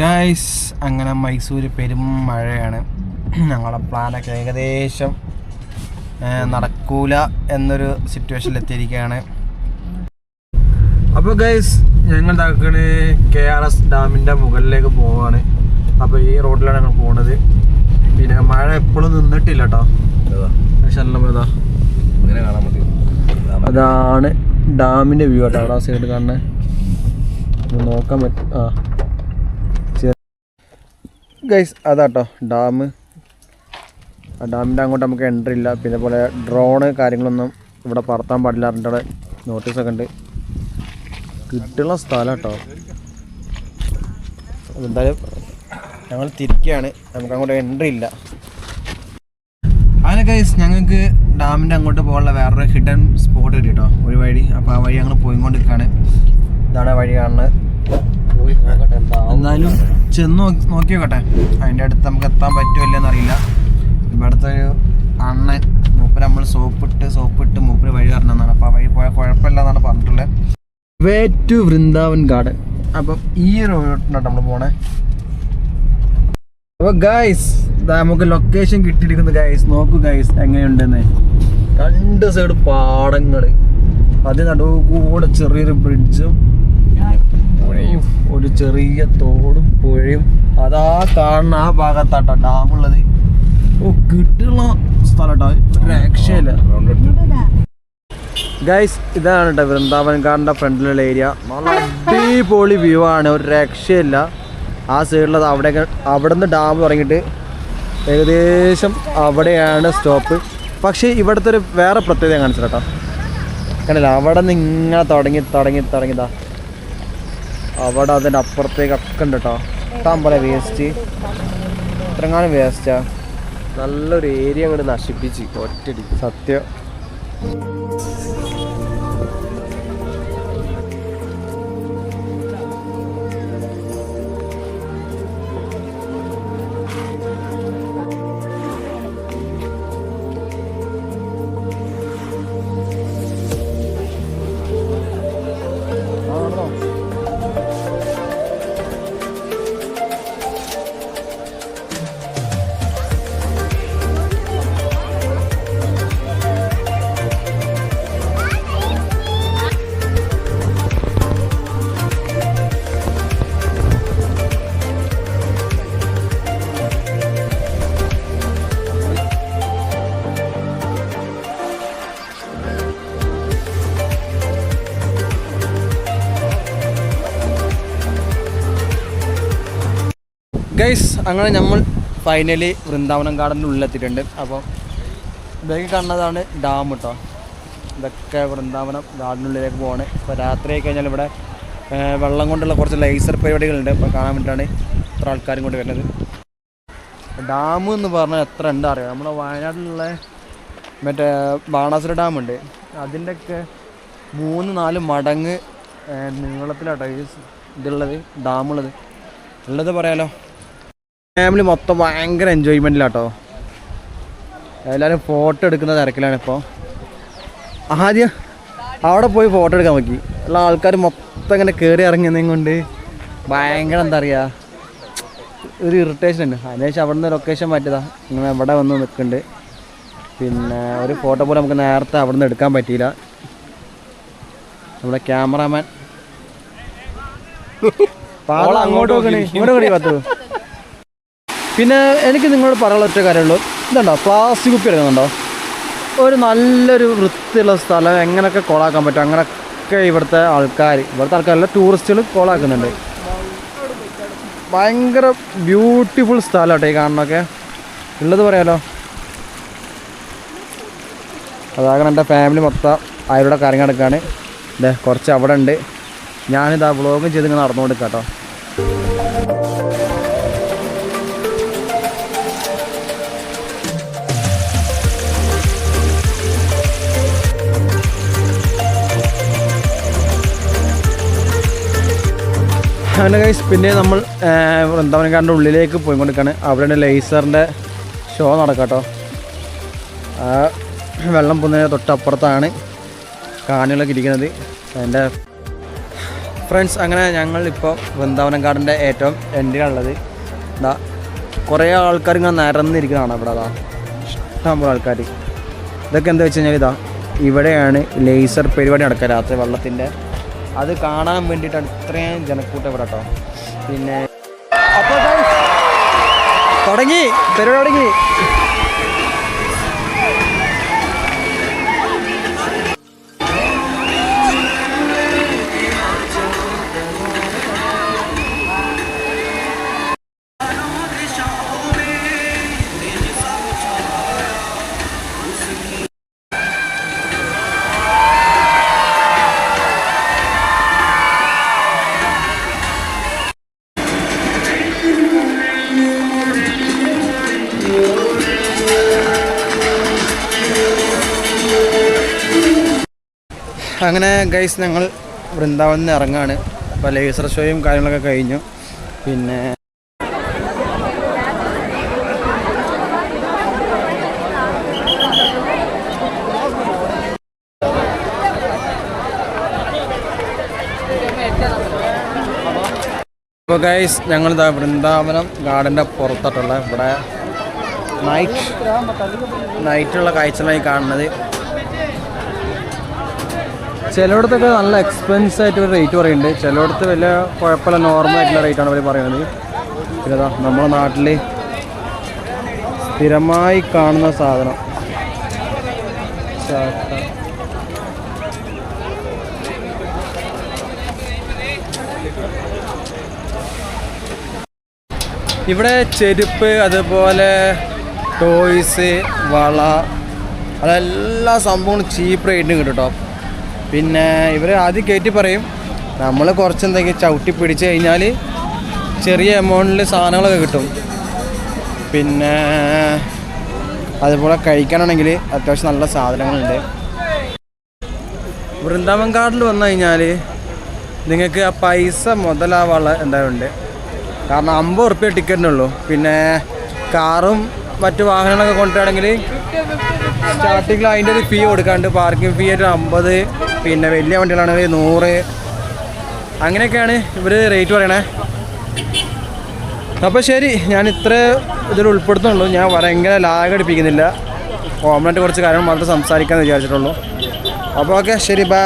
Guys അങ്ങനെ മൈസൂർ പെരും മഴയാണ്. ഞങ്ങളുടെ പ്ലാനൊക്കെ ഏകദേശം നടക്കൂല എന്നൊരു സിറ്റുവേഷനിൽ എത്തിയിരിക്കുകയാണ് അപ്പോൾ ഗൈസ് ഞങ്ങൾ ഇതാക്കണ് കെ ആർ എസ് ഡാമിന്റെ മുകളിലേക്ക് പോവാണ്. അപ്പോൾ ഈ റോഡിലാണ് ഞങ്ങൾ പോണത്. പിന്നെ മഴ എപ്പോഴും നിന്നിട്ടില്ല കേട്ടോ അതാണ് ഡാമിന്റെ വ്യൂ കേട്ടോ അവിടെ ആ സൈഡ് കാണുന്നത് നോക്കാൻ പറ്റും ആ. ഗൈസ് അതാട്ടോ ഡാം ആ ഡാമിന്റെ അങ്ങോട്ട് നമുക്ക് എൻട്രി ഇല്ല. പിന്നെ പോലെ ഡ്രോണ് കാര്യങ്ങളൊന്നും ഇവിടെ പറത്താൻ പാടില്ല പറഞ്ഞിട്ട് നോട്ടീസൊക്കെ ഉണ്ട്. കിട്ടുന്ന സ്ഥലം കേട്ടോ എന്തായാലും ഞങ്ങൾ തിരിക്കുകയാണ് നമുക്ക് അങ്ങോട്ട് എൻട്രി ഇല്ല. അങ്ങനെ ഗൈസ് ഞങ്ങൾക്ക് ഡാമിന്റെ അങ്ങോട്ട് പോകാനുള്ള വേറൊരു ഹിഡൻ സ്പോട്ട് കിട്ടി കേട്ടോ ഒരു വഴി. അപ്പോൾ ആ വഴി ഞങ്ങൾ പോയിക്കൊണ്ടിരിക്കുകയാണ് ഇതാണ് വഴി കാണുന്നത്. എന്നാലും ചെന്ന് നോക്കി നോക്കി നോക്കട്ടെ അതിന്റെ അടുത്ത് നമുക്ക് എത്താൻ പറ്റുമോ എന്നറിയില്ല അറിയില്ല. ഇവിടുത്തെ ഒരു അണ്ണൻ മൂപ്പര് നമ്മൾ സോപ്പിട്ട് സോപ്പിട്ട് മൂപ്പര് വഴി പറഞ്ഞതാണ്. അപ്പോൾ ആ വഴി പോയ കുഴപ്പമില്ല എന്നാണ് പറഞ്ഞിട്ടുള്ളത് വേ ടു വൃന്ദാവൻ ഗാർഡൻ. അപ്പം ഈ റോഡിനാണ് നമ്മൾ പോണേ. അപ്പോൾ ഗൈസ് നമുക്ക് ലൊക്കേഷൻ കിട്ടിയിരിക്കുന്നു ഗൈസ് നോക്കൂ ഗൈസ് എങ്ങനെയുണ്ടെന്ന്. രണ്ട് സൈഡ് പാടങ്ങൾ അതിന് നടുവ് കൂടെ ചെറിയൊരു ബ്രിഡ്ജും ഒരു ചെറിയ തോടും പുഴയും. അതാ കാണുന്ന ആ ഭാഗത്താട്ടോ ഡാമുള്ളത് ഓ കിട്ടുള്ള സ്ഥലട്ടോ രക്ഷയില്ല. ഗൈസ് ഇതാണ് കേട്ടോ വൃന്ദാവൻ ഗാർഡന്റെ ഫ്രണ്ടിലുള്ള ഏരിയ നല്ല അടിപൊളി വ്യൂ ആണ് ഒരു രക്ഷയില്ല. ആ സൈഡിലത് അവിടെ അവിടെ നിന്ന് ഡാം തുടങ്ങിയിട്ട് ഏകദേശം അവിടെയാണ് സ്റ്റോപ്പ് പക്ഷേ ഇവിടുത്തെ ഒരു വേറെ പ്രത്യേകത കാണിച്ചു കേട്ടോ കണ്ടില്ല? അവിടെ നിന്ന് ഇങ്ങനെ തുടങ്ങി തുടങ്ങി തുടങ്ങിയതാ അവിടെ അതിന്റെ അപ്പുറത്തേക്ക് ഒക്കെ ഉണ്ട് കേട്ടോ ഇഷ്ടം പോലെ വേസ്റ്റ്. ഇത്രങ്ങാനും വേസ്റ്റാ. നല്ലൊരു ഏരിയ അങ്ങോട്ട് നശിപ്പിച്ച്. ഒറ്റടി സത്യം. ഗൈസ് അങ്ങനെ നമ്മൾ ഫൈനലി വൃന്ദാവനം ഗാർഡന്റെ ഉള്ളിലെത്തിയിട്ടുണ്ട്. അപ്പോൾ ഇതൊക്കെ കണ്ടതാണ് ഡാം കേട്ടോ ഇതൊക്കെ വൃന്ദാവനം ഗാർഡനുള്ളിലേക്ക് പോവാണ്. ഇപ്പോൾ രാത്രി ആയി കഴിഞ്ഞാൽ ഇവിടെ വെള്ളം കൊണ്ടുള്ള കുറച്ച് ലേസർ പരിപാടികളുണ്ട്. അപ്പോൾ കാണാൻ വേണ്ടിയിട്ടാണ് ഇത്ര ആൾക്കാരും കൊണ്ട് വരുന്നത്. ഡാം എന്ന് പറഞ്ഞാൽ എത്ര ഉണ്ട് അറിയാം? നമ്മുടെ വയനാട്ടിലുള്ള മറ്റേ ബാണാസുര ഡാം ഉണ്ട്. അതിന്റെയൊക്കെ മൂന്ന് നാല് മടങ്ങ് നീളത്തിലാട്ടോ ഇതുള്ളത് ഡാമുള്ളത് ഉള്ളത് പറയാലോ? ഫാമിലി മൊത്തം ഭയങ്കര എൻജോയ്മെന്റിലാട്ടോ എല്ലാവരും ഫോട്ടോ എടുക്കുന്ന തിരക്കിലാണ് ഇപ്പോൾ ആദ്യം അവിടെ പോയി ഫോട്ടോ എടുക്കാൻ നോക്കി. എല്ലാ ആൾക്കാർ മൊത്തം ഇങ്ങനെ കയറി ഇറങ്ങുന്നതും കൊണ്ട് ഭയങ്കര എന്താ പറയുക ഒരു ഇറിറ്റേഷൻ ഉണ്ട്. അതിനുശേഷം അവിടെ നിന്ന് ലൊക്കേഷൻ മാറ്റിയതാ. ഇങ്ങനെ ഇവിടെ വന്ന് നിൽക്കുന്നുണ്ട് പിന്നെ ഒരു ഫോട്ടോ പോലും നമുക്ക് നേരത്തെ അവിടെ നിന്ന് എടുക്കാൻ പറ്റിയില്ല. നമ്മുടെ ക്യാമറാമാൻ പാള അങ്ങോട്ട് നോക്കണേ ഇങ്ങോട്ട് കൂടി പത്തു. പിന്നെ എനിക്ക് നിങ്ങളോട് പറയാനുള്ള ഒറ്റ കാര്യമുള്ളൂ. ഇതുണ്ടോ? പ്ലാസ്റ്റിക് കുപ്പി എടുക്കുന്നുണ്ടോ? ഒരു നല്ലൊരു വൃത്തിയുള്ള സ്ഥലം എങ്ങനെയൊക്കെ കോളാക്കാൻ പറ്റും അങ്ങനെയൊക്കെ ഇവിടുത്തെ ആൾക്കാർ ഇവിടുത്തെ ആൾക്കാരല്ല ടൂറിസ്റ്റുകൾ കോളാക്കുന്നുണ്ട്. ഭയങ്കര ബ്യൂട്ടിഫുൾ സ്ഥലം കേട്ടോ ഈ കാണുന്നൊക്കെ ഉള്ളത് പറയാലോ? അതാകണം എന്റെ ഫാമിലി മൊത്തം അവരുടെ കാര്യം നടക്കുകയാണ് ഇതേ കുറച്ച് അവിടെ ഉണ്ട്. ഞാനിതാ വ്ളോഗും ചെയ്ത് ഇങ്ങനെ നടന്നുകൊണ്ട് കേട്ടോ അങ്ങനെ കൈസ് പിന്നെ നമ്മൾ വൃന്ദാവനക്കാരന്റെ ഉള്ളിലേക്ക് പോയി പോയിക്കൊണ്ടിരിക്കുകയാണ് അവിടെയാണ് ലേസറിന്റെ ഷോ നടക്കാട്ടോ. ആ വെള്ളം പോകുന്നതിന് തൊട്ടപ്പുറത്താണ് കാണികളൊക്കെ ഇരിക്കുന്നത്. അതിന്റെ ഫ്രണ്ട്സ് അങ്ങനെ ഞങ്ങൾ ഇപ്പോൾ വൃന്ദാവനം ഗാർഡന്റെ ഏറ്റവും എൻഡിലുള്ളത് എന്താ കുറേ ആൾക്കാർ ഇങ്ങനെ നിരന്നിരിക്കുന്നതാണ് ഇവിടെ അതാ ഇഷ്ടംപോലെ ആൾക്കാർ ഇതൊക്കെ എന്താ വെച്ച് കഴിഞ്ഞാൽ ഇതാ ഇവിടെയാണ് ലേസർ പരിപാടി നടക്കുക രാത്രി വെള്ളത്തിന്റെ അത് കാണാൻ വേണ്ടിയിട്ടാണ് ഇത്രയും ജനക്കൂട്ടം ഇവിടെ കേട്ടോ. പിന്നെ അപ്പോൾ തുടങ്ങി. പരിപാടി തുടങ്ങി. അങ്ങനെ ഗൈസ് ഞങ്ങൾ വൃന്ദാവനിൽ നിന്ന് ഇറങ്ങാണ് അപ്പോൾ ലേസർ ഷോയും കാര്യങ്ങളൊക്കെ കഴിഞ്ഞു. പിന്നെ അപ്പോൾ ഗൈസ് ഞങ്ങളിതാ വൃന്ദാവനം ഗാർഡന്റെ പുറത്തോട്ടുള്ള ഇവിടെ നൈറ്റ് നൈറ്റുള്ള കാഴ്ചകളായി കാണുന്നത്. ചിലയിടത്തൊക്കെ നല്ല എക്സ്പെൻസ് ആയിട്ട് ഒരു റേറ്റ് പറയുന്നുണ്ട്. ചിലയിടത്ത് വലിയ കുഴപ്പമില്ല നോർമൽ ആയിട്ടുള്ള റേറ്റ് ആണ് അവർ പറയുന്നത്. പിന്നെ ഇതാ നമ്മുടെ നാട്ടിൽ സ്ഥിരമായി കാണുന്ന സാധനം. ഇവിടെ ചെരുപ്പ് അതുപോലെ ടോയ്സ് വള അതെല്ലാ സംഭവങ്ങളും ചീപ്പ് റേറ്റിന് കിട്ടും കേട്ടോ പിന്നെ ഇവർ ആദ്യം കയറ്റി പറയും നമ്മൾ കുറച്ച് എന്തെങ്കിലും ചവിട്ടി പിടിച്ച് കഴിഞ്ഞാൽ ചെറിയ എമൗണ്ടിൽ സാധനങ്ങളൊക്കെ കിട്ടും. പിന്നെ അതുപോലെ കഴിക്കാനാണെങ്കിൽ അത്യാവശ്യം നല്ല സാധനങ്ങളുണ്ട്. വൃന്ദാവൻ കാർഡിൽ വന്നു കഴിഞ്ഞാൽ നിങ്ങൾക്ക് ആ പൈസ മുതലാവാനുള്ള എന്തായാലും കാരണം അമ്പത് ഉറുപ്പ്യ ടിക്കറ്റിനുള്ളൂ പിന്നെ കാറും മറ്റു വാഹനങ്ങളൊക്കെ കൊണ്ടുവരികയാണെങ്കിൽ സ്റ്റാർട്ടിങ്ങിൽ അതിന്റെ ഒരു ഫീ കൊടുക്കാണ്ട് പാർക്കിംഗ് ഫീ ആയിട്ട് അമ്പത് പിന്നെ വലിയ വണ്ടികളാണെങ്കിൽ നൂറ്. അങ്ങനെയൊക്കെയാണ് ഇവർ റേറ്റ് പറയണേ. അപ്പോൾ ശരി ഞാൻ ഇത്ര ഇതിൽ ഉൾപ്പെടുത്തുന്നുള്ളൂ. ഞാൻ ഭയങ്കര ലാഗ് അടിപ്പിക്കുന്നില്ല. ഓമനായിട്ട് കുറച്ച് കാര്യങ്ങൾ മാത്രം സംസാരിക്കാമെന്ന് വിചാരിച്ചിട്ടുള്ളൂ. അപ്പോൾ ഓക്കെ ശരി ബൈ